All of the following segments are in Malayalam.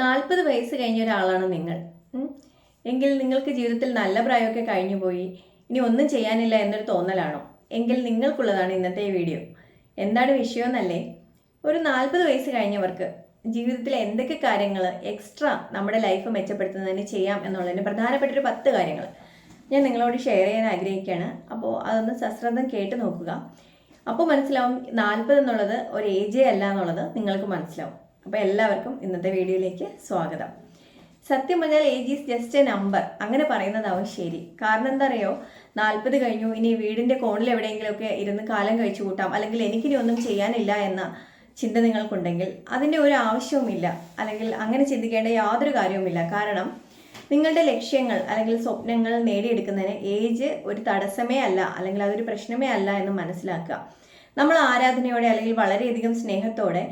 നാൽപ്പത് വയസ്സ് കഴിഞ്ഞ ഒരാളാണ് നിങ്ങൾ. എങ്കിൽ നിങ്ങൾക്ക് ജീവിതത്തിൽ നല്ല പ്രായമൊക്കെ കഴിഞ്ഞു പോയി. ഇനി ഒന്നും ചെയ്യാനില്ല എന്നൊരു തോന്നലാണോ? എങ്കിൽ നിങ്ങൾക്കുള്ളതാണ് ഇന്നത്തെ ഈ വീഡിയോ. എന്താണ് വിഷയമെന്നല്ലേ? ഒരു നാൽപ്പത് വയസ്സ് കഴിഞ്ഞവർക്ക് ജീവിതത്തിൽ എന്തൊക്കെ കാര്യങ്ങൾ എക്സ്ട്രാ നമ്മുടെ ലൈഫ് മെച്ചപ്പെടുത്തുന്നതിന് ചെയ്യാം എന്നുള്ളതിന് പ്രധാനപ്പെട്ട ഒരു പത്ത് കാര്യങ്ങൾ ഞാൻ നിങ്ങളോട് ഷെയർ ചെയ്യാൻ ആഗ്രഹിക്കുകയാണ്. അപ്പോൾ അതൊന്ന് സശ്രദ്ധം കേട്ട് നോക്കുക. അപ്പോൾ മനസ്സിലാവും നാൽപ്പത് എന്നുള്ളത് ഒരു ഏജേ അല്ല എന്നുള്ളത് നിങ്ങൾക്ക് മനസ്സിലാവും. അപ്പോൾ എല്ലാവർക്കും ഇന്നത്തെ വീഡിയോയിലേക്ക് സ്വാഗതം. സത്യം പറഞ്ഞാൽ age is just a number അങ്ങനെ പറയുന്നതാവും ശരി. കാരണം എന്താ അറിയോ നാൽപ്പത് കഴിഞ്ഞു. ഇനി വീടിന്റെ കോണിൽ എവിടെയെങ്കിലുമൊക്കെ ഇരുന്ന് കാലം കഴിച്ചു കൂട്ടാം. അല്ലെങ്കിൽ എനിക്കിനി ഒന്നും ചെയ്യാനില്ല എന്ന ചിന്ത നിങ്ങൾക്കുണ്ടെങ്കിൽ അതിന്റെ ഒരു ആവശ്യവുമില്ല. അല്ലെങ്കിൽ അങ്ങനെ ചിന്തിക്കേണ്ട യാതൊരു കാര്യവുമില്ല. കാരണം നിങ്ങളുടെ ലക്ഷ്യങ്ങൾ അല്ലെങ്കിൽ സ്വപ്നങ്ങൾ നേടിയെടുക്കുന്നതിന് ഏജ് ഒരു തടസ്സമേ അല്ല. അല്ലെങ്കിൽ അതൊരു പ്രശ്നമേ അല്ല എന്ന് മനസ്സിലാക്കുക. നമ്മൾ ആരാധനയോടെ അല്ലെങ്കിൽ വളരെയധികം സ്നേഹത്തോടെ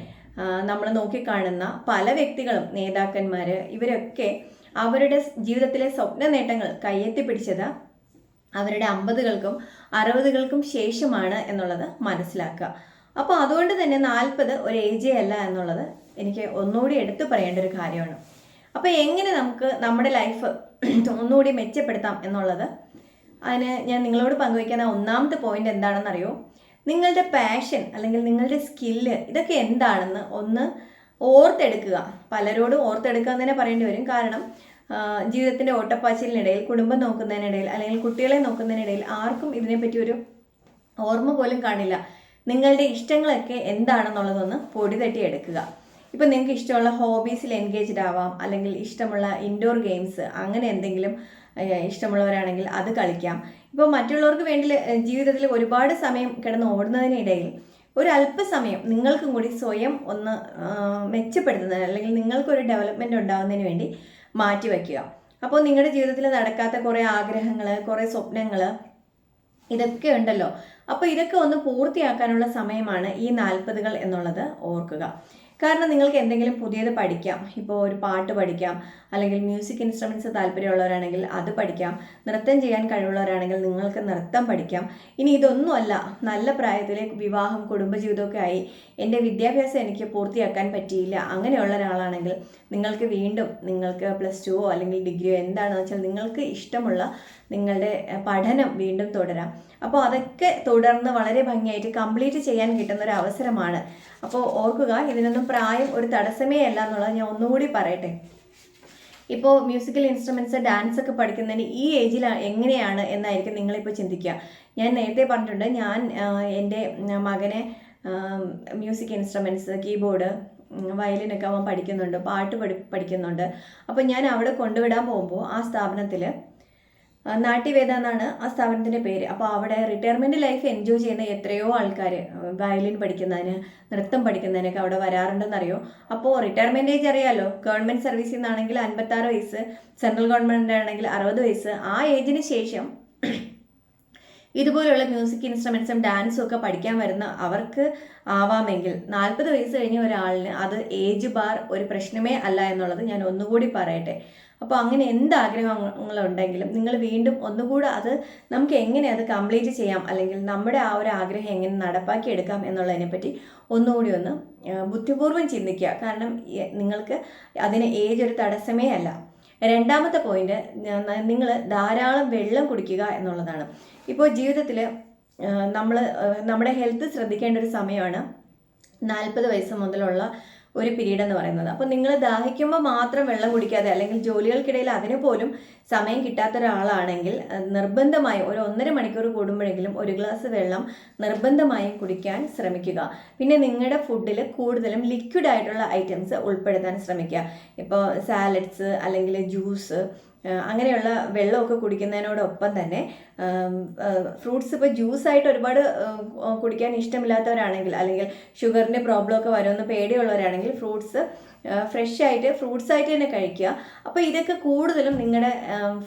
നമ്മൾ നോക്കിക്കാണുന്ന പല വ്യക്തികളും നേതാക്കന്മാർ ഇവരൊക്കെ അവരുടെ ജീവിതത്തിലെ സ്വപ്ന നേട്ടങ്ങൾ കയ്യെത്തിപ്പിടിച്ചത് അവരുടെ അമ്പതുകൾക്കും അറുപതുകൾക്കും ശേഷമാണ് എന്നുള്ളത് മനസ്സിലാക്കുക. അപ്പോൾ അതുകൊണ്ട് തന്നെ നാൽപ്പത് ഒരു ഏജ് അല്ല എന്നുള്ളത് എനിക്ക് ഒന്നുകൂടി എടുത്തു പറയേണ്ട ഒരു കാര്യമാണ്. അപ്പോൾ എങ്ങനെ നമുക്ക് നമ്മുടെ ലൈഫ് ഒന്നുകൂടി മെച്ചപ്പെടുത്താം എന്നുള്ളത്? അതിന് ഞാൻ നിങ്ങളോട് പങ്കുവയ്ക്കുന്ന ഒന്നാമത്തെ പോയിന്റ് എന്താണെന്നറിയോ? നിങ്ങളുടെ പാഷൻ അല്ലെങ്കിൽ നിങ്ങളുടെ സ്കില്ല് ഇതൊക്കെ എന്താണെന്ന് ഒന്ന് ഓർത്തെടുക്കുക. പലരോടും ഓർത്തെടുക്കുക എന്ന് തന്നെ പറയേണ്ടി വരും. കാരണം ജീവിതത്തിന്റെ ഓട്ടപ്പാച്ചിലിനിടയിൽ കുടുംബം നോക്കുന്നതിനിടയിൽ അല്ലെങ്കിൽ കുട്ടികളെ നോക്കുന്നതിനിടയിൽ ആർക്കും ഇതിനെപ്പറ്റി ഒരു ഓർമ്മ പോലും കാണില്ല. നിങ്ങളുടെ ഇഷ്ടങ്ങളൊക്കെ എന്താണെന്നുള്ളതൊന്ന് പൊടി തട്ടി എടുക്കുക ഇപ്പം നിങ്ങൾക്ക് ഇഷ്ടമുള്ള ഹോബീസിൽ എൻഗേജ്ഡ് ആവാം അല്ലെങ്കിൽ ഇഷ്ടമുള്ള ഇൻഡോർ ഗെയിംസ് അങ്ങനെ എന്തെങ്കിലും ഇഷ്ടമുള്ളവരാണെങ്കിൽ അത് കളിക്കാം. ഇപ്പോൾ മറ്റുള്ളവർക്ക് വേണ്ടി ജീവിതത്തിൽ ഒരുപാട് സമയം കിടന്ന് ഓടുന്നതിനിടയിൽ ഒരു അല്പസമയം നിങ്ങൾക്കും കൂടി സ്വയം ഒന്ന് മെച്ചപ്പെടുത്തുന്നതിന് അല്ലെങ്കിൽ നിങ്ങൾക്കൊരു ഡെവലപ്മെന്റ് ഉണ്ടാകുന്നതിന് വേണ്ടി മാറ്റി വയ്ക്കുക. അപ്പോൾ നിങ്ങളുടെ ജീവിതത്തിൽ നടക്കാത്ത കുറേ ആഗ്രഹങ്ങൾ കുറേ സ്വപ്നങ്ങൾ ഇതൊക്കെ ഉണ്ടല്ലോ. അപ്പോൾ ഇതൊക്കെ ഒന്ന് പൂർത്തിയാക്കാനുള്ള സമയമാണ് ഈ നാൽപ്പതുകൾ എന്നുള്ളത് ഓർക്കുക. കാരണം നിങ്ങൾക്ക് എന്തെങ്കിലും പുതിയത് പഠിക്കാം. ഇപ്പോൾ ഒരു പാട്ട് പഠിക്കാം. അല്ലെങ്കിൽ മ്യൂസിക് ഇൻസ്ട്രുമെന്റ്സ് താല്പര്യമുള്ളവരാണെങ്കിൽ അത് പഠിക്കാം. നൃത്തം ചെയ്യാൻ കഴിവുള്ളവരാണെങ്കിൽ നിങ്ങൾക്ക് നൃത്തം പഠിക്കാം. ഇനി ഇതൊന്നുമല്ല. നല്ല പ്രായത്തിൽ വിവാഹം കുടുംബജീവിതമൊക്കെ ആയി. എന്റെ വിദ്യാഭ്യാസം എനിക്ക് പൂർത്തിയാക്കാൻ പറ്റിയില്ല. അങ്ങനെയുള്ള ഒരാളാണെങ്കിൽ നിങ്ങൾക്ക് വീണ്ടും നിങ്ങൾക്ക് പ്ലസ് ടുവോ അല്ലെങ്കിൽ ഡിഗ്രിയോ എന്താണെന്ന് വെച്ചാൽ നിങ്ങൾക്ക് ഇഷ്ടമുള്ള നിങ്ങളുടെ പഠനം വീണ്ടും തുടരാം. അപ്പോൾ അതൊക്കെ തുടർന്ന് വളരെ ഭംഗിയായിട്ട് കംപ്ലീറ്റ് ചെയ്യാൻ കിട്ടുന്ന ഒരു അവസരമാണ്. അപ്പോൾ ഓർക്കുക ഇതിനൊന്നും പ്രായം ഒരു തടസ്സമേ അല്ല എന്നുള്ളത് ഞാൻ ഒന്നുകൂടി പറയട്ടെ. ഇപ്പോൾ മ്യൂസിക്കൽ ഇൻസ്ട്രുമെന്റ്സ് ഡാൻസ് ഒക്കെ പഠിക്കുന്നതിന് ഈ ഏജിൽ എങ്ങനെയാണ് എന്നായിരിക്കും നിങ്ങളിപ്പോൾ ചിന്തിക്കുക. ഞാൻ നേരത്തെ പറഞ്ഞിട്ടുണ്ട് ഞാൻ എന്റെ മകനെ മ്യൂസിക് ഇൻസ്ട്രുമെന്റ്സ് കീബോർഡ് വയലിനൊക്കെ അവൻ പഠിക്കുന്നുണ്ട് പാട്ട് പഠി പഠിക്കുന്നുണ്ട്. അപ്പോൾ ഞാൻ അവിടെ കൊണ്ടുവിടാൻ പോകുമ്പോൾ ആ സ്ഥാപനത്തിൽ നാട്യവേദ എന്നാണ് ആ സ്ഥാപനത്തിന്റെ പേര്. അപ്പോൾ അവിടെ റിട്ടയർമെന്റ് ലൈഫ് എൻജോയ് ചെയ്യുന്ന എത്രയോ ആൾക്കാർ വയലിൻ പഠിക്കുന്നതിന് നൃത്തം പഠിക്കുന്നതിനൊക്കെ അവിടെ വരാറുണ്ടെന്നറിയോ? അപ്പോൾ റിട്ടയർമെന്റ് ഏജ് അറിയാലോ? ഗവൺമെന്റ് സർവീസിൽ നിന്നാണെങ്കിൽ അൻപത്താറ് വയസ്സ് സെൻട്രൽ ഗവൺമെന്റ് ആണെങ്കിൽ അറുപത് വയസ്സ്. ആ ഏജിന് ശേഷം ഇതുപോലുള്ള മ്യൂസിക് ഇൻസ്ട്രുമെൻസും ഡാൻസും ഒക്കെ പഠിക്കാൻ വരുന്ന അവർക്ക് ആവാമെങ്കിൽ നാൽപ്പത് വയസ്സ് കഴിഞ്ഞ ഒരാളിന് അത് ഏജ് ബാർ ഒരു പ്രശ്നമേ അല്ല എന്നുള്ളത് ഞാൻ ഒന്നുകൂടി പറയട്ടെ. അപ്പോൾ അങ്ങനെ എന്ത് ആഗ്രഹങ്ങളുണ്ടെങ്കിലും നിങ്ങൾ വീണ്ടും ഒന്നുകൂടെ അത് നമുക്ക് എങ്ങനെ അത് കംപ്ലീറ്റ് ചെയ്യാം? അല്ലെങ്കിൽ നമ്മുടെ ആ ഒരു ആഗ്രഹം എങ്ങനെ നടപ്പാക്കിയെടുക്കാം എന്നുള്ളതിനെപ്പറ്റി ഒന്നുകൂടി ഒന്ന് ബുദ്ധിപൂർവം ചിന്തിക്കുക. കാരണം നിങ്ങൾക്ക് അതിന് ഏജ് ഒരു തടസ്സമേ അല്ല. രണ്ടാമത്തെ പോയിന്റ് നിങ്ങൾ ധാരാളം വെള്ളം കുടിക്കുക എന്നുള്ളതാണ്. ഇപ്പോൾ ജീവിതത്തിൽ നമ്മൾ നമ്മുടെ ഹെൽത്ത് ശ്രദ്ധിക്കേണ്ട ഒരു സമയമാണ്. നാൽപ്പത് വയസ്സ് മുതലുള്ള ഒരു പീരീഡ് എന്ന് പറയുന്നത്. അപ്പോൾ നിങ്ങൾ ദാഹിക്കുമ്പോൾ മാത്രം വെള്ളം കുടിക്കാതെ അല്ലെങ്കിൽ ജോലികൾക്കിടയിൽ അതിന് പോലും സമയം കിട്ടാത്ത ഒരാളാണെങ്കിൽ നിർബന്ധമായും ഒരു ഒന്നര മണിക്കൂർ കൂടുമ്പോഴെങ്കിലും ഒരു ഗ്ലാസ് വെള്ളം നിർബന്ധമായും കുടിക്കാൻ ശ്രമിക്കുക. പിന്നെ നിങ്ങളുടെ ഫുഡിൽ കൂടുതലും ലിക്വിഡ് ആയിട്ടുള്ള ഐറ്റംസ് ഉൾപ്പെടുത്താൻ ശ്രമിക്കുക. ഇപ്പോൾ സാലഡ്സ് അല്ലെങ്കിൽ ജ്യൂസ് അങ്ങനെയുള്ള വെള്ളമൊക്കെ കുടിക്കുന്നതിനോടൊപ്പം തന്നെ ഫ്രൂട്ട്സ് ഇപ്പോൾ ജ്യൂസായിട്ട് ഒരുപാട് കുടിക്കാൻ ഇഷ്ടമില്ലാത്തവരാണെങ്കിൽ അല്ലെങ്കിൽ ഷുഗറിന്റെ പ്രോബ്ലമൊക്കെ വരുമെന്ന് പേടിയുള്ളവരാണെങ്കിൽ ഫ്രൂട്ട്സ് ഫ്രഷ് ആയിട്ട് ഫ്രൂട്ട്സ് ആയിട്ട് തന്നെ കഴിക്കുക. അപ്പോൾ ഇതൊക്കെ കൂടുതലും നിങ്ങളുടെ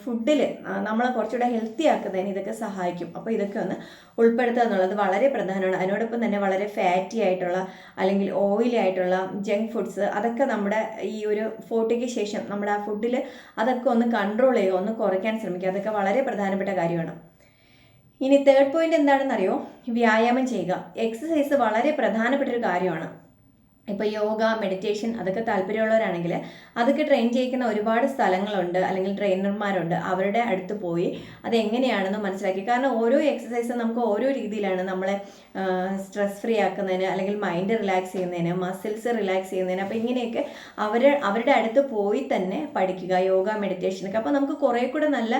ഫുഡിൽ നമ്മളെ കുറച്ചുകൂടെ ഹെൽത്തി ആക്കുന്നതിന് ഇതൊക്കെ സഹായിക്കും. അപ്പോൾ ഇതൊക്കെ ഒന്ന് ഉൾപ്പെടുത്തുക എന്നുള്ളത് വളരെ പ്രധാനമാണ്. അതിനോടൊപ്പം തന്നെ വളരെ ഫാറ്റി ആയിട്ടുള്ള അല്ലെങ്കിൽ ഓയിലി ആയിട്ടുള്ള ജങ്ക് ഫുഡ്സ് അതൊക്കെ നമ്മുടെ ഈ ഒരു ഫോർട്ടിക്ക് ശേഷം നമ്മുടെ ആ ഫുഡിൽ അതൊക്കെ ഒന്ന് കൺട്രോൾ ചെയ്യുക ഒന്ന് കുറയ്ക്കാൻ ശ്രമിക്കുക അതൊക്കെ വളരെ പ്രധാനപ്പെട്ട കാര്യമാണ്. ഇനി തേർഡ് പോയിന്റ് എന്താണെന്നറിയോ? വ്യായാമം ചെയ്യുക. എക്സസൈസ് വളരെ പ്രധാനപ്പെട്ട ഒരു കാര്യമാണ്. ഇപ്പോൾ യോഗ മെഡിറ്റേഷൻ അതൊക്കെ താല്പര്യമുള്ളവരാണെങ്കിൽ അതൊക്കെ ട്രെയിൻ ചെയ്യിക്കുന്ന ഒരുപാട് സ്ഥലങ്ങളുണ്ട്. അല്ലെങ്കിൽ ട്രെയിനർമാരുണ്ട് അവരുടെ അടുത്ത് പോയി അത് എങ്ങനെയാണെന്ന് മനസ്സിലാക്കി. കാരണം ഓരോ എക്സസൈസും നമുക്ക് ഓരോ രീതിയിലാണ് നമ്മളെ സ്ട്രെസ് ഫ്രീ ആക്കുന്നതിന് അല്ലെങ്കിൽ മൈൻഡ് റിലാക്സ് ചെയ്യുന്നതിന് മസിൽസ് റിലാക്സ് ചെയ്യുന്നതിന്. അപ്പോൾ ഇങ്ങനെയൊക്കെ അവർ അവരുടെ അടുത്ത് പോയി തന്നെ പഠിക്കുക യോഗ മെഡിറ്റേഷനൊക്കെ അപ്പോൾ നമുക്ക് കുറേ കൂടെ നല്ല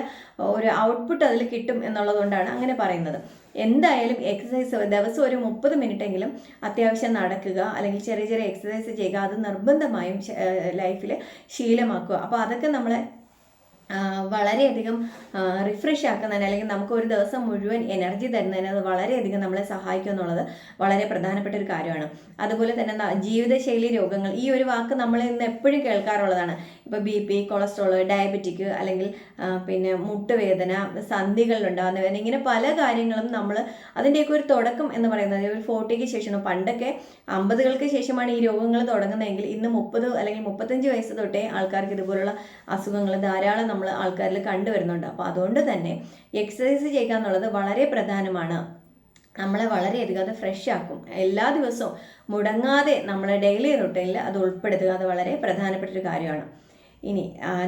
ഒരു ഔട്ട്പുട്ട് അതിൽ കിട്ടും എന്നുള്ളതുകൊണ്ടാണ് അങ്ങനെ പറയുന്നത്. എന്തായാലും എക്സസൈസ് ദിവസം ഒരു മുപ്പത് മിനിറ്റെങ്കിലും അത്യാവശ്യം നടക്കുക അല്ലെങ്കിൽ ചെറിയ ചെറിയ എക്സസൈസ് ചെയ്യുക. അത് നിർബന്ധമായും ലൈഫിൽ ശീലമാക്കുക. അപ്പോൾ അതൊക്കെ നമ്മളെ വളരെയധികം റിഫ്രഷ് ആക്കുന്നതിന് അല്ലെങ്കിൽ നമുക്ക് ഒരു ദിവസം മുഴുവൻ എനർജി തരുന്നതിന് അത് വളരെയധികം നമ്മളെ സഹായിക്കും എന്നുള്ളത് വളരെ പ്രധാനപ്പെട്ട ഒരു കാര്യമാണ്. അതുപോലെ തന്നെ ജീവിതശൈലി രോഗങ്ങൾ ഈ ഒരു വാക്ക് നമ്മൾ ഇന്ന് എപ്പോഴും കേൾക്കാറുള്ളതാണ്. ഇപ്പോൾ ബി പി കൊളസ്ട്രോൾ ഡയബറ്റിക് അല്ലെങ്കിൽ പിന്നെ മുട്ടുവേദന സന്ധികളിലുണ്ടാകുന്ന വേദന ഇങ്ങനെ പല കാര്യങ്ങളും നമ്മൾ അതിന്റെയൊക്കെ ഒരു തുടക്കം എന്ന് പറയുന്നത് ഒരു ഫോർട്ടിക്ക് ശേഷമാണ് പണ്ടൊക്കെ അമ്പതുകൾക്ക് ശേഷമാണ് ഈ രോഗങ്ങൾ തുടങ്ങുന്നതെങ്കിൽ ഇന്ന് മുപ്പത് അല്ലെങ്കിൽ മുപ്പത്തഞ്ച് വയസ്സ് തൊട്ടേ ആൾക്കാർക്ക് ഇതുപോലുള്ള അസുഖങ്ങൾ ധാരാളം നമ്മൾ ആൾക്കാരിൽ കണ്ടുവരുന്നുണ്ട്. അപ്പോൾ അതുകൊണ്ട് തന്നെ എക്സസൈസ് ചെയ്യുക എന്നുള്ളത് വളരെ പ്രധാനമാണ്. നമ്മളെ വളരെയധികം അത് ഫ്രഷ് ആക്കും. എല്ലാ ദിവസവും മുടങ്ങാതെ നമ്മളെ ഡെയിലി റുട്ടീനിൽ അത് ഉൾപ്പെടുത്തുക അത് വളരെ പ്രധാനപ്പെട്ട ഒരു കാര്യമാണ്. ഇനി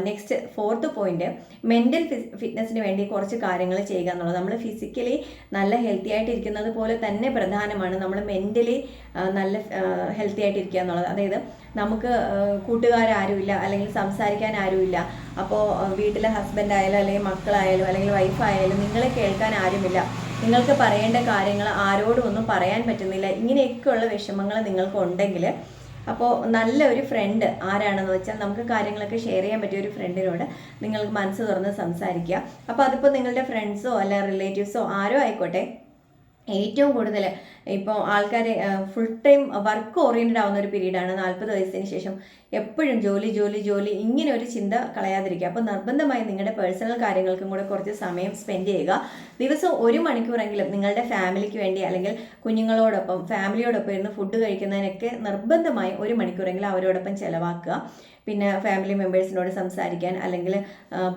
നെക്സ്റ്റ് ഫോർത്ത് പോയിന്റ് മെന്റൽ ഫിറ്റ്നസ്സിന് വേണ്ടി കുറച്ച് കാര്യങ്ങൾ ചെയ്യുക എന്നുള്ളത്. നമ്മൾ ഫിസിക്കലി നല്ല ഹെൽത്തി ആയിട്ട് ഇരിക്കുന്നത് പോലെ തന്നെ പ്രധാനമാണ്. നമ്മൾ മെന്റലി നല്ല ഹെൽത്തി ആയിട്ട് ഇരിക്കുക എന്നുള്ളത്. അതായത് നമുക്ക് കൂട്ടുകാരാരുമില്ല അല്ലെങ്കിൽ സംസാരിക്കാൻ ആരുമില്ല. അപ്പോൾ വീട്ടിലെ ഹസ്ബൻഡ് ആയാലും അല്ലെങ്കിൽ മക്കളായാലും അല്ലെങ്കിൽ വൈഫായാലും നിങ്ങളെ കേൾക്കാൻ ആരുമില്ല. നിങ്ങൾക്ക് പറയേണ്ട കാര്യങ്ങൾ ആരോടും ഒന്നും പറയാൻ പറ്റുന്നില്ല. ഇങ്ങനെയൊക്കെയുള്ള വിഷമങ്ങൾ നിങ്ങൾക്ക് ഉണ്ടെങ്കിൽ അപ്പോൾ നല്ല ഒരു ഫ്രണ്ട് ആരാണെന്ന് വെച്ചാൽ നമുക്ക് കാര്യങ്ങളൊക്കെ ഷെയർ ചെയ്യാൻ പറ്റിയ ഒരു ഫ്രണ്ടിനോട് നിങ്ങൾക്ക് മനസ്സ് തുറന്ന് സംസാരിക്കുക. അപ്പോൾ അതിപ്പോൾ നിങ്ങളുടെ ഫ്രണ്ട്സോ അല്ല റിലേറ്റീവ്സോ ആരോ ആയിക്കോട്ടെ ഏറ്റവും കൂടുതൽ ഇപ്പോൾ ആൾക്കാരെ ഫുൾ ടൈം വർക്ക് ഓറിയന്റഡ് ആവുന്ന ഒരു പീരീഡാണ് നാൽപ്പത് വയസ്സിന് ശേഷം എപ്പോഴും ജോലി ജോലി ജോലി ഇങ്ങനെ ഒരു ചിന്ത കളയാതിരിക്കുക. അപ്പോൾ നിർബന്ധമായി നിങ്ങളുടെ പേഴ്സണൽ കാര്യങ്ങൾക്കും കൂടെ കുറച്ച് സമയം സ്പെൻഡ് ചെയ്യുക. ദിവസം ഒരു മണിക്കൂറെങ്കിലും നിങ്ങളുടെ ഫാമിലിക്ക് വേണ്ടി അല്ലെങ്കിൽ കുഞ്ഞുങ്ങളോടൊപ്പം ഫാമിലിയോടൊപ്പം ഇരുന്ന് ഫുഡ് കഴിക്കുന്നതിനൊക്കെ നിർബന്ധമായി ഒരു മണിക്കൂറെങ്കിലും അവരോടൊപ്പം ചിലവാക്കുക. പിന്നെ ഫാമിലി മെമ്പേഴ്സിനോട് സംസാരിക്കാൻ അല്ലെങ്കിൽ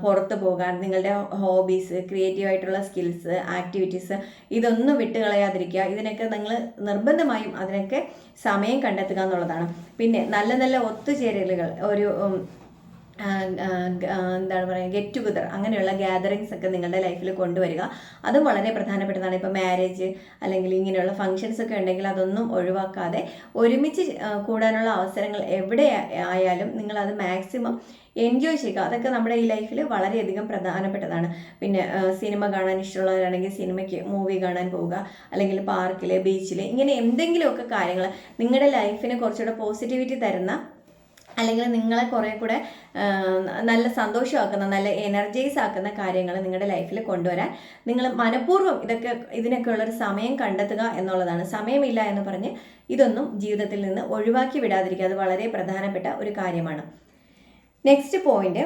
പുറത്ത് പോകാൻ നിങ്ങളുടെ ഹോബീസ് ക്രിയേറ്റീവ് ആയിട്ടുള്ള സ്കിൽസ് ആക്ടിവിറ്റീസ് ഇതൊന്നും വിട്ടുകളയാതിരിക്കുക. ഇതിനൊക്കെ നിങ്ങൾ നിർബന്ധമായും അതിനൊക്കെ സമയം കണ്ടെത്തുക എന്നുള്ളതാണ്. പിന്നെ നല്ല നല്ല ഒത്തുചേരലുകൾ ഒരു എന്താണ് പറയുക ഗെറ്റ് ടുഗദർ അങ്ങനെയുള്ള ഗ്യാതറിങ്സ് ഒക്കെ നിങ്ങളുടെ ലൈഫിൽ കൊണ്ടുവരിക. അതും വളരെ പ്രധാനപ്പെട്ടതാണ്. ഇപ്പോൾ മാരേജ് അല്ലെങ്കിൽ ഇങ്ങനെയുള്ള ഫങ്ഷൻസ് ഒക്കെ ഉണ്ടെങ്കിൽ അതൊന്നും ഒഴിവാക്കാതെ ഒരുമിച്ച് കൂടാനുള്ള അവസരങ്ങൾ എവിടെ ആയാലും നിങ്ങൾ അത് മാക്സിമം എൻജോയ് ചെയ്യുക. അതൊക്കെ നമ്മുടെ ഈ ലൈഫിൽ വളരെയധികം പ്രധാനപ്പെട്ടതാണ്. പിന്നെ സിനിമ കാണാൻ ഇഷ്ടമുള്ളവരാണെങ്കിൽ സിനിമയ്ക്ക് മൂവി കാണാൻ പോവുക. അല്ലെങ്കിൽ പാർക്കിൽ ബീച്ചിൽ ഇങ്ങനെ എന്തെങ്കിലുമൊക്കെ കാര്യങ്ങൾ നിങ്ങളുടെ ലൈഫിന് കുറച്ചുകൂടെ പോസിറ്റിവിറ്റി തരുന്ന അല്ലെങ്കിൽ നിങ്ങളെ കുറേ കൂടെ നല്ല സന്തോഷമാക്കുന്ന നല്ല എനർജൈസ് ആക്കുന്ന കാര്യങ്ങൾ നിങ്ങളുടെ ലൈഫിൽ കൊണ്ടുവരാൻ നിങ്ങൾ മനഃപൂർവം ഇതൊക്കെ ഇതിനൊക്കെ ഉള്ളൊരു സമയം കണ്ടെത്തുക എന്നുള്ളതാണ്. സമയമില്ല എന്ന് പറഞ്ഞ് ഇതൊന്നും ജീവിതത്തിൽ നിന്ന് ഒഴിവാക്കി വിടാതിരിക്കുക. അത് വളരെ പ്രധാനപ്പെട്ട ഒരു കാര്യമാണ്. നെക്സ്റ്റ് പോയിന്റ്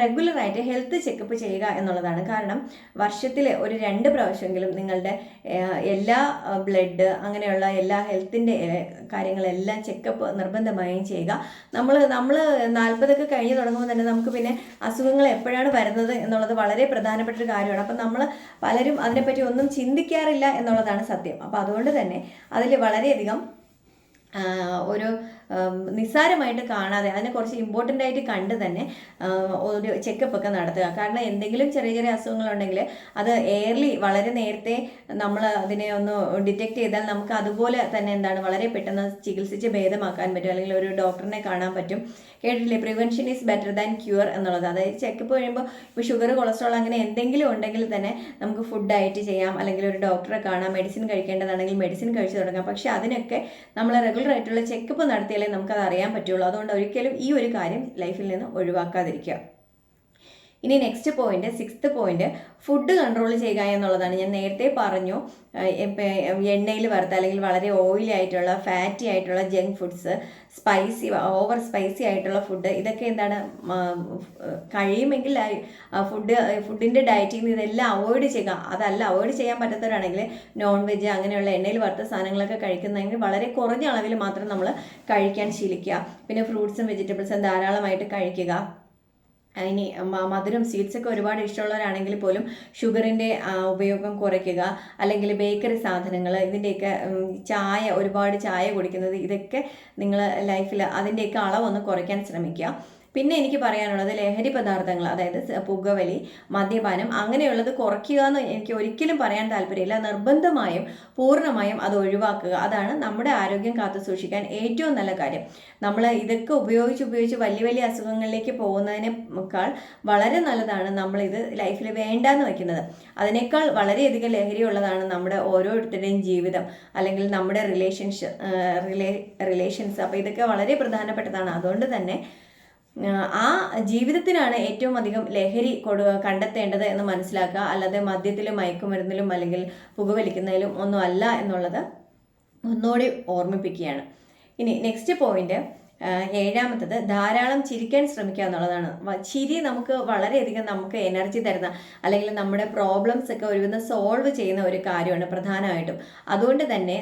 റെഗുലറായിട്ട് ഹെൽത്ത് ചെക്കപ്പ് ചെയ്യുക എന്നുള്ളതാണ്. കാരണം വർഷത്തിലെ ഒരു രണ്ട് പ്രാവശ്യമെങ്കിലും നിങ്ങളുടെ എല്ലാ ബ്ലഡ് അങ്ങനെയുള്ള എല്ലാ ഹെൽത്തിന്റെ കാര്യങ്ങളെല്ലാം ചെക്കപ്പ് നിർബന്ധമായും ചെയ്യുക. നമ്മൾ നമ്മൾ നാൽപ്പതൊക്കെ കഴിഞ്ഞ് തുടങ്ങുമ്പോൾ തന്നെ നമുക്ക് പിന്നെ അസുഖങ്ങൾ എപ്പോഴാണ് വരുന്നത് എന്നുള്ളത് വളരെ പ്രധാനപ്പെട്ട ഒരു കാര്യമാണ്. അപ്പം നമ്മൾ പലരും അതിനെപ്പറ്റി ഒന്നും ചിന്തിക്കാറില്ല എന്നുള്ളതാണ് സത്യം. അപ്പോൾ അതുകൊണ്ട് തന്നെ അതിൽ വളരെയധികം ഒരു നിസ്സാരമായിട്ട് കാണാതെ അതിനെ കുറച്ച് ഇമ്പോർട്ടന്റ് ആയിട്ട് കണ്ട് തന്നെ ഒരു ചെക്കപ്പ് ഒക്കെ നടത്തുക. കാരണം എന്തെങ്കിലും ചെറിയ ചെറിയ അസുഖങ്ങളുണ്ടെങ്കിൽ അത് എയർലി വളരെ നേരത്തെ നമ്മൾ അതിനെ ഒന്ന് ഡിറ്റക്ട് ചെയ്താൽ നമുക്ക് അതുപോലെ തന്നെ എന്താണ് വളരെ പെട്ടെന്ന് ചികിത്സിച്ച് ഭേദമാക്കാൻ പറ്റും. അല്ലെങ്കിൽ ഒരു ഡോക്ടറിനെ കാണാൻ പറ്റും. കേട്ടിട്ടില്ലേ? Prevention is better than cure എന്നുള്ളത്. അതായത് ചെക്കപ്പ് കഴിയുമ്പോൾ ഇപ്പോൾ ഷുഗർ കൊളസ്ട്രോൾ അങ്ങനെ എന്തെങ്കിലും ഉണ്ടെങ്കിൽ തന്നെ നമുക്ക് ഫുഡ് ഡയറ്റ് ചെയ്യാം. അല്ലെങ്കിൽ ഒരു ഡോക്ടറെ കാണാം. മെഡിസിൻ കഴിക്കേണ്ടതാണെങ്കിൽ മെഡിസിൻ കഴിച്ചു തുടങ്ങാം. പക്ഷേ അതിനൊക്കെ നമ്മൾ റെഗുലർ ആയിട്ടുള്ള ചെക്കപ്പ് നടത്തിയാലേ നമുക്കത് അറിയാൻ പറ്റുള്ളൂ. അതുകൊണ്ട് ഒരിക്കലും ഈ ഒരു കാര്യം ലൈഫിൽ നിന്ന് ഒഴിവാക്കാതിരിക്കുക. ഇനി next point sixth point food control ചെയ്യുക എന്നുള്ളതാണ്. ഞാൻ നേരത്തെ പറഞ്ഞു എണ്ണയിൽ വറുത്ത അല്ലെങ്കിൽ വളരെ ഓയിലി ആയിട്ടുള്ള ഫാറ്റി ആയിട്ടുള്ള junk foods spicy over spicy ആയിട്ടുള്ള ഫുഡ് ഇതൊക്കെ എന്താണ് കഴിയുമെങ്കിൽ ഫുഡ് ഫുഡിന്റെ ഡയറ്റിൽ നിന്ന് ഇതെല്ലാം അവോയ്ഡ് ചെയ്യുക. അതല്ല അവോയ്ഡ് ചെയ്യാൻ പറ്റാത്തവരാണെങ്കിൽ നോൺ വെജ് അങ്ങനെയുള്ള എണ്ണയിൽ വറുത്ത സാധനങ്ങളൊക്കെ കഴിക്കുന്നതെങ്കിൽ വളരെ കുറഞ്ഞ അളവിൽ മാത്രം നമ്മൾ കഴിക്കാൻ ശീലിക്കുക. പിന്നെ ഫ്രൂട്ട്സും വെജിറ്റബിൾസും ധാരാളമായിട്ട് കഴിക്കുക. ഇനി മധുരം സ്വീറ്റ്സ് ഒക്കെ ഒരുപാട് ഇഷ്ടമുള്ളവരാണെങ്കിൽ പോലും ഷുഗറിന്റെ ഉപയോഗം കുറയ്ക്കുക. അല്ലെങ്കിൽ ബേക്കറി സാധനങ്ങൾ ഇതിന്റെയൊക്കെ ചായ ഒരുപാട് ചായ കുടിക്കുന്നത് ഇതൊക്കെ നിങ്ങൾ ലൈഫിൽ അതിന്റെയൊക്കെ അളവൊന്ന് കുറയ്ക്കാൻ ശ്രമിക്കുക. പിന്നെ എനിക്ക് പറയാനുള്ളത് ലഹരി പദാർത്ഥങ്ങൾ അതായത് പുകവലി മദ്യപാനം അങ്ങനെയുള്ളത് കുറയ്ക്കുക എന്ന് എനിക്ക് ഒരിക്കലും പറയാൻ താല്പര്യമില്ല. നിർബന്ധമായും പൂർണമായും അത് ഒഴിവാക്കുക. അതാണ് നമ്മുടെ ആരോഗ്യം കാത്തു സൂക്ഷിക്കാൻ ഏറ്റവും നല്ല കാര്യം. നമ്മൾ ഇതൊക്കെ ഉപയോഗിച്ച് ഉപയോഗിച്ച് വലിയ വലിയ അസുഖങ്ങളിലേക്ക് പോകുന്നതിനേക്കാൾ വളരെ നല്ലതാണ് നമ്മൾ ഇത് ലൈഫിൽ വേണ്ടാന്ന് വയ്ക്കുന്നത് അതിനേക്കാൾ വളരെയധികം ലഹരി ഉള്ളതാണ് നമ്മുടെ ഓരോരുത്തരുടെയും ജീവിതം അല്ലെങ്കിൽ നമ്മുടെ റിലേഷൻഷിപ്പ് റിലേ റിലേഷൻസ്. അപ്പോൾ ഇതൊക്കെ വളരെ പ്രധാനപ്പെട്ടതാണ്. അതുകൊണ്ട് തന്നെ ആ ജീവിതത്തിനാണ് ഏറ്റവും അധികം ലഹരി കൊടു കണ്ടെത്തേണ്ടത് എന്ന് മനസ്സിലാക്കുക. അല്ലാതെ മദ്യത്തിലും മയക്കുമരുന്നിലും അല്ലെങ്കിൽ പുകവലിക്കുന്നതിലും ഒന്നും അല്ല എന്നുള്ളത് ഒന്നുകൂടി ഓർമ്മിപ്പിക്കുകയാണ്. ഇനി നെക്സ്റ്റ് പോയിന്റ് ഏഴാമത്തത് ധാരാളം ചിരിക്കാൻ ശ്രമിക്കുക എന്നുള്ളതാണ്. ചിരി നമുക്ക് വളരെയധികം നമുക്ക് എനർജി തരുന്ന അല്ലെങ്കിൽ നമ്മുടെ പ്രോബ്ലംസ് ഒക്കെ ഒരുവിധം സോൾവ് ചെയ്യുന്ന ഒരു കാര്യമാണ് പ്രധാനമായിട്ടും. അതുകൊണ്ട് തന്നെ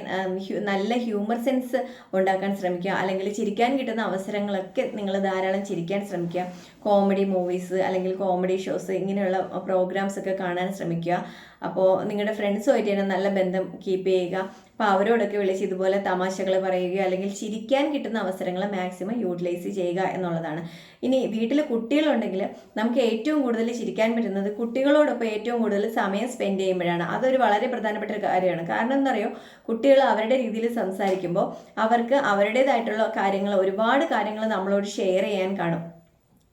നല്ല ഹ്യൂമർ സെൻസ് ഉണ്ടാക്കാൻ ശ്രമിക്കുക. അല്ലെങ്കിൽ ചിരിക്കാൻ കിട്ടുന്ന അവസരങ്ങളൊക്കെ നിങ്ങൾ ധാരാളം ചിരിക്കാൻ ശ്രമിക്കുക. കോമഡി മൂവീസ് അല്ലെങ്കിൽ കോമഡി ഷോസ് ഇങ്ങനെയുള്ള പ്രോഗ്രാംസ് ഒക്കെ കാണാൻ ശ്രമിക്കുക. അപ്പോൾ നിങ്ങളുടെ ഫ്രണ്ട്സുമായിട്ട് തന്നെ നല്ല ബന്ധം കീപ്പ് ചെയ്യുക. അപ്പോൾ അവരോടൊക്കെ വിളിച്ച് ഇതുപോലെ തമാശകൾ പറയുകയോ അല്ലെങ്കിൽ ചിരിക്കാൻ കിട്ടുന്ന അവസരങ്ങൾ മാക്സിമം യൂട്ടിലൈസ് ചെയ്യുക എന്നുള്ളതാണ്. ഇനി വീട്ടിൽ കുട്ടികളുണ്ടെങ്കിൽ നമുക്ക് ഏറ്റവും കൂടുതൽ ചിരിക്കാൻ പറ്റുന്നത് കുട്ടികളോടൊപ്പം ഏറ്റവും കൂടുതൽ സമയം സ്പെൻഡ് ചെയ്യുമ്പോഴാണ്. അതൊരു വളരെ പ്രധാനപ്പെട്ട ഒരു കാര്യമാണ്. കാരണം എന്താ പറയുക കുട്ടികൾ അവരുടെ രീതിയിൽ സംസാരിക്കുമ്പോൾ അവർക്ക് അവരുടേതായിട്ടുള്ള കാര്യങ്ങൾ ഒരുപാട് കാര്യങ്ങൾ നമ്മളോട് ഷെയർ ചെയ്യാൻ കാണും.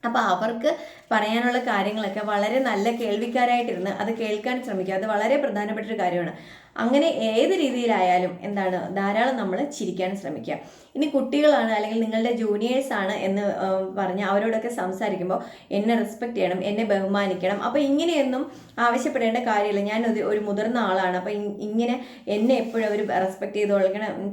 അപ്പോൾ അവർക്ക് പറയാനുള്ള കാര്യങ്ങളൊക്കെ വളരെ നല്ല കേൾവിക്കാരായിട്ടിരുന്ന് അത് കേൾക്കാൻ ശ്രമിക്കുക. അത് വളരെ പ്രധാനപ്പെട്ട ഒരു കാര്യമാണ്. അങ്ങനെ ഏത് രീതിയിലായാലും എന്താണ് ധാരാളം നമ്മൾ ചിരിക്കാൻ ശ്രമിക്കുക. ഇനി കുട്ടികളാണ് അല്ലെങ്കിൽ നിങ്ങളുടെ ജൂനിയേഴ്സ് ആണ് എന്ന് പറഞ്ഞ് അവരോടൊക്കെ സംസാരിക്കുമ്പോൾ എന്നെ റെസ്പെക്ട് ചെയ്യണം എന്നെ ബഹുമാനിക്കണം. അപ്പോൾ ഇങ്ങനെയൊന്നും ആവശ്യപ്പെടേണ്ട കാര്യമില്ല. ഞാൻ ഒരു മുതിർന്ന ആളാണ്. അപ്പോൾ ഇങ്ങനെ എന്നെ എപ്പോഴും അവർ റെസ്പെക്ട് ചെയ്ത്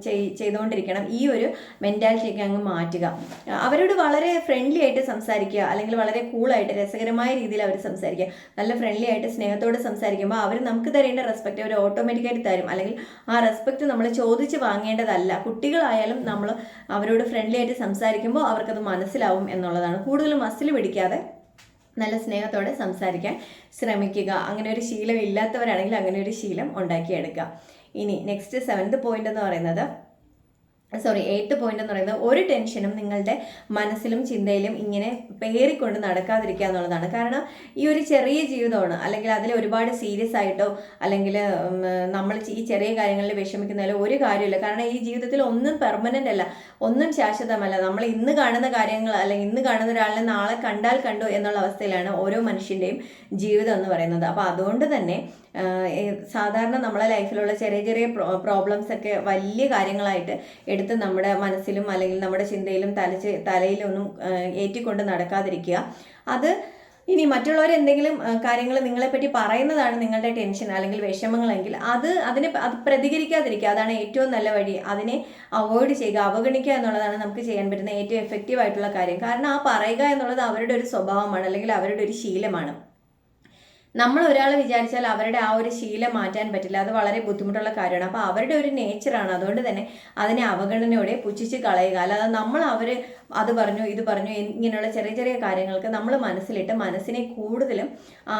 ചെയ്- ചെയ്തുകൊണ്ടിരിക്കണം ഈ ഒരു മെന്റാലിറ്റിയൊക്കെ അങ്ങ് മാറ്റുക. അവരോട് വളരെ ഫ്രണ്ട്ലി ആയിട്ട് സംസാരിക്കുക. അല്ലെങ്കിൽ വളരെ കൂളായിട്ട് രസകരമായ രീതിയിൽ അവർ സംസാരിക്കുക. നല്ല ഫ്രണ്ട്ലി ആയിട്ട് സ്നേഹത്തോടെ സംസാരിക്കുമ്പോൾ അവർ നമുക്ക് തരേണ്ട റെസ്പെക്റ്റ് അവർ ഓട്ടോമാറ്റിക്കായിട്ട് തരും. അല്ലെങ്കിൽ ആ റെസ്പെക്റ്റ് നമ്മൾ ചോദിച്ച് വാങ്ങേണ്ടതല്ല. കുട്ടികളായാലും നമ്മൾ അവരോട് ഫ്രണ്ട്ലി ആയിട്ട് സംസാരിക്കുമ്പോൾ അവർക്കത് മനസ്സിലാവും എന്നുള്ളതാണ്. കൂടുതൽ മസിൽ പിടിക്കാതെ നല്ല സ്നേഹത്തോടെ സംസാരിക്കാൻ ശ്രമിക്കുക. അങ്ങനെ ഒരു ശീലം ഇല്ലാത്തവരാണെങ്കിൽ അങ്ങനെ ഒരു ശീലം ഉണ്ടാക്കിയെടുക്കുക. ഇനി നെക്സ്റ്റ് സെവൻത് പോയിന്റ് എന്ന് പറയുന്നത് സോറി എയ്ത്ത് പോയിന്റ് എന്ന് പറയുന്നത് ഒരു ടെൻഷനും നിങ്ങളുടെ മനസ്സിലും ചിന്തയിലും ഇങ്ങനെ പേറിക്കൊണ്ട് നടക്കാതിരിക്കുക എന്നുള്ളതാണ്. കാരണം ഈ ഒരു ചെറിയ ജീവിതമാണ്. അല്ലെങ്കിൽ അതിൽ ഒരുപാട് സീരിയസ് ആയിട്ടോ അല്ലെങ്കിൽ നമ്മൾ ഈ ചെറിയ കാര്യങ്ങളിൽ വിഷമിക്കുന്നതിൽ ഒരു കാര്യമില്ല കാരണം ഈ ജീവിതത്തിൽ ഒന്നും പെർമനന്റ് അല്ല. ഒന്നും ശാശ്വതമല്ല. നമ്മൾ ഇന്ന് കാണുന്ന കാര്യങ്ങൾ അല്ലെങ്കിൽ ഇന്ന് കാണുന്ന ഒരാളിനെ നാളെ കണ്ടാൽ കണ്ടു എന്നുള്ള അവസ്ഥയിലാണ് ഓരോ മനുഷ്യന്റെയും ജീവിതം എന്ന് പറയുന്നത്. അപ്പോൾ അതുകൊണ്ട് തന്നെ സാധാരണ നമ്മളെ ലൈഫിലുള്ള ചെറിയ ചെറിയ പ്രോബ്ലംസ് ഒക്കെ വലിയ കാര്യങ്ങളായിട്ട് എടുത്ത് നമ്മുടെ മനസ്സിലും അല്ലെങ്കിൽ നമ്മുടെ ചിന്തയിലും തലച്ച് തലയിലൊന്നും ഏറ്റിക്കൊണ്ട് നടക്കാതിരിക്കുക. അത് ഇനി മറ്റുള്ളവർ എന്തെങ്കിലും കാര്യങ്ങൾ നിങ്ങളെപ്പറ്റി പറയുന്നതാണ് നിങ്ങളുടെ ടെൻഷൻ അല്ലെങ്കിൽ വിഷമങ്ങളെങ്കിൽ അത് അതിനെ അത് പ്രതികരിക്കാതിരിക്കുക. അതാണ് ഏറ്റവും നല്ല വഴി. അതിനെ അവോയ്ഡ് ചെയ്യുക അവഗണിക്കുക എന്നുള്ളതാണ് നമുക്ക് ചെയ്യാൻ പറ്റുന്ന ഏറ്റവും എഫക്റ്റീവ് ആയിട്ടുള്ള കാര്യം. കാരണം ആ പറയുക എന്നുള്ളത് അവരുടെ ഒരു സ്വഭാവമാണ് അല്ലെങ്കിൽ അവരുടെ ഒരു ശീലമാണ്. നമ്മൾ ഒരാൾ വിചാരിച്ചാൽ അവരുടെ ആ ഒരു ശീലം മാറ്റാൻ പറ്റില്ല. അത് വളരെ ബുദ്ധിമുട്ടുള്ള കാര്യമാണ്. അപ്പോൾ അവരുടെ ഒരു നേച്ചറാണ് അതുകൊണ്ട് തന്നെ അതിനെ അവഗണനയോടെ പുച്ഛിച്ച് കളയുക. അല്ലാതെ നമ്മൾ അവർ അത് പറഞ്ഞു ഇത് പറഞ്ഞു ഇങ്ങനെയുള്ള ചെറിയ ചെറിയ കാര്യങ്ങൾക്ക് നമ്മൾ മനസ്സിലിട്ട് മനസ്സിനെ കൂടുതലും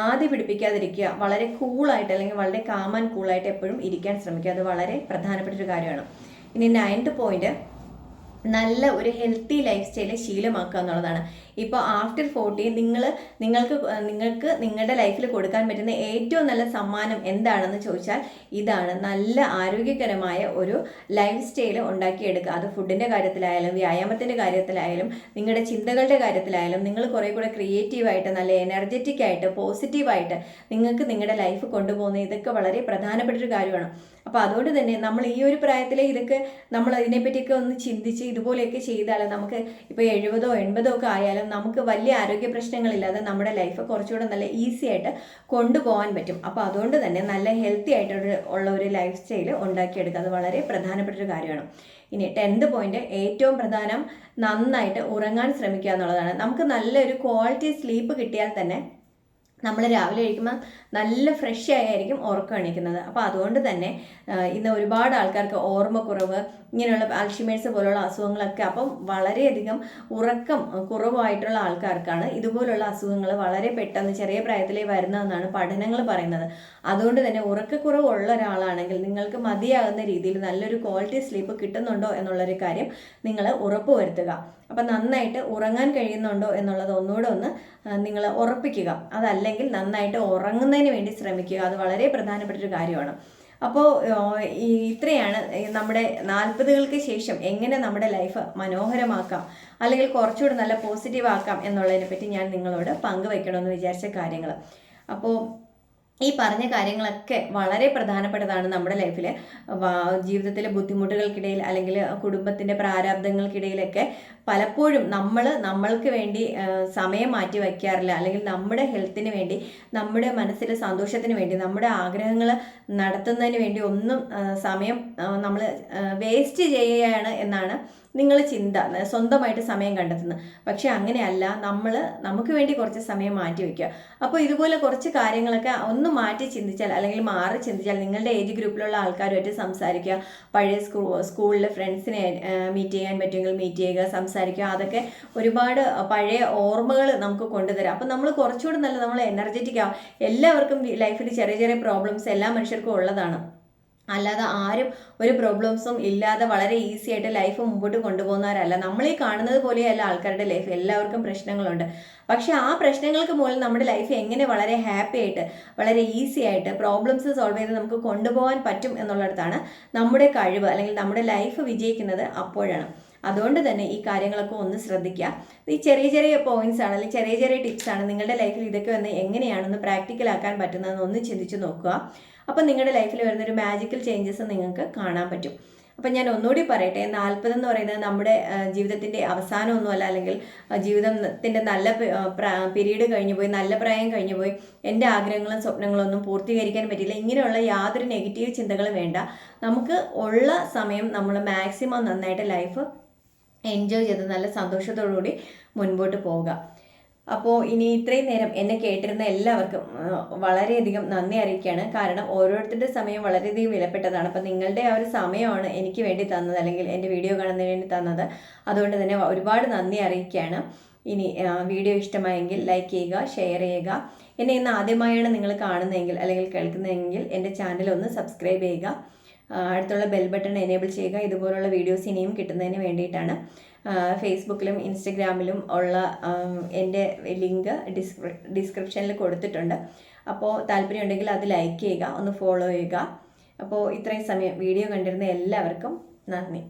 ആദ്യ പിടിപ്പിക്കാതിരിക്കുക. വളരെ കൂളായിട്ട് അല്ലെങ്കിൽ വളരെ കാമാൻ കൂളായിട്ട് എപ്പോഴും ഇരിക്കാൻ ശ്രമിക്കുക. അത് വളരെ പ്രധാനപ്പെട്ട ഒരു കാര്യമാണ്. ഇനി നയൻത് പോയിന്റ് നല്ല ഒരു ഹെൽത്തി ലൈഫ് സ്റ്റൈൽ ശീലമാക്കുക എന്നുള്ളതാണ്. ഇപ്പോൾ ആഫ്റ്റർ ഫോർട്ടി നിങ്ങൾ നിങ്ങൾക്ക് നിങ്ങൾക്ക് നിങ്ങളുടെ ലൈഫിൽ കൊടുക്കാൻ പറ്റുന്ന ഏറ്റവും നല്ല സമ്മാനം എന്താണെന്ന് ചോദിച്ചാൽ ഇതാണ്. നല്ല ആരോഗ്യകരമായ ഒരു ലൈഫ് സ്റ്റൈൽ ഉണ്ടാക്കിയെടുക്കുക. അത് ഫുഡിന്റെ കാര്യത്തിലായാലും വ്യായാമത്തിന്റെ കാര്യത്തിലായാലും നിങ്ങളുടെ ചിന്തകളുടെ കാര്യത്തിലായാലും നിങ്ങൾ കുറേ കൂടെ ക്രിയേറ്റീവായിട്ട് നല്ല എനർജറ്റിക് ആയിട്ട് പോസിറ്റീവായിട്ട് നിങ്ങൾക്ക് നിങ്ങളുടെ ലൈഫ് കൊണ്ടുപോകുന്ന ഇതൊക്കെ വളരെ പ്രധാനപ്പെട്ട ഒരു കാര്യമാണ്. അപ്പോൾ അതുകൊണ്ട് തന്നെ നമ്മൾ ഈ ഒരു പ്രായത്തിലെ ഇതൊക്കെ നമ്മൾ അതിനെപ്പറ്റിയൊക്കെ ഒന്ന് ചിന്തിച്ച് ഇതുപോലെയൊക്കെ ചെയ്താൽ നമുക്ക് ഇപ്പോൾ എഴുപതോ എൺപതോ ഒക്കെ ആയാലും നമുക്ക് വലിയ ആരോഗ്യ പ്രശ്നങ്ങളില്ലാതെ നമ്മുടെ ലൈഫ് കുറച്ചുകൂടെ നല്ല ഈസി ആയിട്ട് കൊണ്ടുപോകാൻ പറ്റും. അപ്പോൾ അതുകൊണ്ട് തന്നെ നല്ല ഹെൽത്തി ആയിട്ട് ഉള്ള ഒരു ലൈഫ് സ്റ്റൈൽ ഉണ്ടാക്കിയെടുക്കുക. അത് വളരെ പ്രധാനപ്പെട്ട ഒരു കാര്യമാണ്. ഇനി ടെൻത്ത് പോയിന്റ് ഏറ്റവും പ്രധാനം നന്നായിട്ട് ഉറങ്ങാൻ ശ്രമിക്കുക എന്നുള്ളതാണ്. നമുക്ക് നല്ലൊരു ക്വാളിറ്റി സ്ലീപ്പ് കിട്ടിയാൽ തന്നെ നമ്മൾ രാവിലെ കഴിക്കുമ്പോൾ നല്ല ഫ്രഷ് ആയിരിക്കും ഉറക്കം എണീക്കുന്നത്. അപ്പോൾ അതുകൊണ്ട് തന്നെ ഇന്ന് ഒരുപാട് ആൾക്കാർക്ക് ഓർമ്മക്കുറവ് ഇങ്ങനെയുള്ള ആൽഷിമേഴ്സ് പോലുള്ള അസുഖങ്ങളൊക്കെ അപ്പം വളരെയധികം ഉറക്കം കുറവായിട്ടുള്ള ആൾക്കാർക്കാണ് ഇതുപോലുള്ള അസുഖങ്ങൾ വളരെ പെട്ടെന്ന് ചെറിയ പ്രായത്തിലേ വരുന്നതെന്നാണ് പഠനങ്ങൾ പറയുന്നത്. അതുകൊണ്ട് തന്നെ ഉറക്കക്കുറവ് ഉള്ള ഒരാളാണെങ്കിൽ നിങ്ങൾക്ക് മതിയാകുന്ന രീതിയിൽ നല്ലൊരു ക്വാളിറ്റി സ്ലീപ്പ് കിട്ടുന്നുണ്ടോ എന്നുള്ളൊരു കാര്യം നിങ്ങൾ ഉറപ്പുവരുത്തുക. അപ്പം നന്നായിട്ട് ഉറങ്ങാൻ കഴിയുന്നുണ്ടോ എന്നുള്ളത് ഒന്നുകൂടെ ഒന്ന് നിങ്ങൾ ഉറപ്പിക്കുക. അതല്ലെങ്കിൽ നന്നായിട്ട് ഉറങ്ങുന്നതിന് വേണ്ടി ശ്രമിക്കുക. അത് വളരെ പ്രധാനപ്പെട്ട ഒരു കാര്യമാണ് അപ്പോൾ ഇത്രയാണ് നമ്മുടെ നാൽപ്പതുകൾക്ക് ശേഷം എങ്ങനെ നമ്മുടെ ലൈഫ് മനോഹരമാക്കാം അല്ലെങ്കിൽ കുറച്ചുകൂടി നല്ല പോസിറ്റീവ് ആക്കാം എന്നുള്ളതിനെ പറ്റി ഞാൻ നിങ്ങളോട് പങ്കുവെക്കണമെന്ന് വിചാരിച്ച കാര്യങ്ങൾ അപ്പോൾ ഈ പറഞ്ഞ കാര്യങ്ങളൊക്കെ വളരെ പ്രധാനപ്പെട്ടതാണ് നമ്മുടെ ലൈഫിൽ ജീവിതത്തിലെ ബുദ്ധിമുട്ടുകൾക്കിടയിൽ അല്ലെങ്കിൽ കുടുംബത്തിന്റെ പ്രാരാബ്ദങ്ങൾക്കിടയിലൊക്കെ പലപ്പോഴും നമ്മൾ നമ്മൾക്ക് വേണ്ടി സമയം മാറ്റി വയ്ക്കാറില്ല. അല്ലെങ്കിൽ നമ്മുടെ ഹെൽത്തിന് വേണ്ടി നമ്മുടെ മനസ്സിലെ സന്തോഷത്തിന് വേണ്ടി നമ്മുടെ ആഗ്രഹങ്ങൾ നടത്തുന്നതിന് വേണ്ടി ഒന്നും സമയം നമ്മൾ വേസ്റ്റ് ചെയ്യുകയാണ് എന്നാണ് നിങ്ങൾ ചിന്ത സ്വന്തമായിട്ട് സമയം കണ്ടെത്തുന്നത് പക്ഷെ അങ്ങനെയല്ല നമ്മൾ നമുക്ക് വേണ്ടി കുറച്ച് സമയം മാറ്റി വയ്ക്കുക അപ്പോൾ ഇതുപോലെ കുറച്ച് കാര്യങ്ങളൊക്കെ ഒന്ന് മാറ്റി ചിന്തിച്ചാൽ അല്ലെങ്കിൽ മാറി ചിന്തിച്ചാൽ നിങ്ങളുടെ ഏജ് ഗ്രൂപ്പിലുള്ള ആൾക്കാരുമായിട്ട് സംസാരിക്കുക. പഴയ സ്കൂ സ്കൂളിലെ ഫ്രണ്ട്സിനെ മീറ്റ് ചെയ്യാൻ പറ്റുമെങ്കിൽ മീറ്റ് ചെയ്യുക സംസാരിക്കുക. അതൊക്കെ ഒരുപാട് പഴയ ഓർമ്മകൾ നമുക്ക് കൊണ്ടുതരാം. അപ്പം നമ്മൾ കുറച്ചുകൂടി നല്ല നമ്മൾ എനർജറ്റിക് ആവും. എല്ലാവർക്കും ലൈഫിൽ ചെറിയ ചെറിയ പ്രോബ്ലംസ് എല്ലാ മനുഷ്യർക്കും ഉള്ളതാണ്. അല്ലാതെ ആരും ഒരു പ്രോബ്ലംസും ഇല്ലാതെ വളരെ ഈസി ആയിട്ട് ലൈഫ് മുമ്പോട്ട് കൊണ്ടുപോകുന്നവരല്ല. നമ്മളീ കാണുന്നത് പോലെയല്ല ആൾക്കാരുടെ ലൈഫ് എല്ലാവർക്കും പ്രശ്നങ്ങളുണ്ട്. പക്ഷെ ആ പ്രശ്നങ്ങൾക്ക് മുകളിൽ നമ്മുടെ ലൈഫ് എങ്ങനെ വളരെ ഹാപ്പി ആയിട്ട് വളരെ ഈസി ആയിട്ട് പ്രോബ്ലംസ് സോൾവ് ചെയ്ത് നമുക്ക് കൊണ്ടുപോകാൻ പറ്റും എന്നുള്ളിടത്താണ് നമ്മുടെ കഴിവ് അല്ലെങ്കിൽ നമ്മുടെ ലൈഫ് വിജയിക്കുന്നത് അപ്പോഴാണ്. അതുകൊണ്ട് തന്നെ ഈ കാര്യങ്ങളൊക്കെ ഒന്ന് ശ്രദ്ധിക്കുക. ഈ ചെറിയ ചെറിയ പോയിന്റ്സ് ആണ് അല്ലെങ്കിൽ ചെറിയ ചെറിയ ടിപ്സ് ആണ് നിങ്ങളുടെ ലൈഫിൽ ഇതൊക്കെ ഒന്ന് എങ്ങനെയാണെന്ന് പ്രാക്ടിക്കലാക്കാൻ പറ്റുന്നതെന്ന് ഒന്ന് ചിന്തിച്ച് നോക്കുക. അപ്പം നിങ്ങളുടെ ലൈഫിൽ വരുന്ന ഒരു മാജിക്കൽ ചേഞ്ചസ് നിങ്ങൾക്ക് കാണാൻ പറ്റും. അപ്പം ഞാൻ ഒന്നുകൂടി പറയട്ടെ നാൽപ്പത് എന്ന് പറയുന്നത് നമ്മുടെ ജീവിതത്തിന്റെ അവസാനമൊന്നുമല്ല അല്ലെങ്കിൽ ജീവിതത്തിന്റെ നല്ല പീരീഡ് കഴിഞ്ഞു പോയി നല്ല പ്രായം കഴിഞ്ഞു പോയി എന്റെ ആഗ്രഹങ്ങളും സ്വപ്നങ്ങളും ഒന്നും പൂർത്തീകരിക്കാൻ പറ്റില്ല ഇങ്ങനെയുള്ള യാതൊരു നെഗറ്റീവ് ചിന്തകളും വേണ്ട. നമുക്ക് ഉള്ള സമയം നമ്മൾ മാക്സിമം നന്നായിട്ട് ലൈഫ് എൻജോയ് ചെയ്ത് നല്ല സന്തോഷത്തോടു കൂടി മുൻപോട്ട് പോവുക. അപ്പോൾ ഇനി ഇത്രയും നേരം എന്നെ കേട്ടിരുന്ന എല്ലാവർക്കും വളരെയധികം നന്ദി അറിയിക്കുകയാണ്. കാരണം ഓരോരുത്തരുടെ സമയം വളരെയധികം വിലപ്പെട്ടതാണ്. അപ്പം നിങ്ങളുടെ ആ ഒരു സമയമാണ് എനിക്ക് വേണ്ടി തന്നത് അല്ലെങ്കിൽ എന്റെ വീഡിയോ കാണുന്നതിന് വേണ്ടി തന്നത്. അതുകൊണ്ട് തന്നെ ഒരുപാട് നന്ദി അറിയിക്കുകയാണ്. ഇനി വീഡിയോ ഇഷ്ടമായെങ്കിൽ ലൈക്ക് ചെയ്യുക ഷെയർ ചെയ്യുക. എന്നെ ഇന്ന് ആദ്യമായാണ് നിങ്ങൾ കാണുന്നതെങ്കിൽ അല്ലെങ്കിൽ കേൾക്കുന്നതെങ്കിൽ എന്റെ ചാനൽ ഒന്ന് സബ്സ്ക്രൈബ് ചെയ്യുക. അടുത്തുള്ള ബെൽ ബട്ടൺ എനേബിൾ ചെയ്യുക. ഇതുപോലുള്ള വീഡിയോസ് ഇനിയും കിട്ടുന്നതിന് വേണ്ടിയിട്ടാണ്. ഫേസ്ബുക്കിലും ഇൻസ്റ്റഗ്രാമിലും ഉള്ള എന്റെ ലിങ്ക് ഡിസ്ക്രി ഡിസ്ക്രിപ്ഷനിൽ കൊടുത്തിട്ടുണ്ട്. അപ്പോൾ താല്പര്യമുണ്ടെങ്കിൽ അത് ലൈക്ക് ചെയ്യുക ഒന്ന് ഫോളോ ചെയ്യുക. അപ്പോൾ ഇത്രയും സമയം വീഡിയോ കണ്ടിരുന്ന എല്ലാവർക്കും നന്ദി.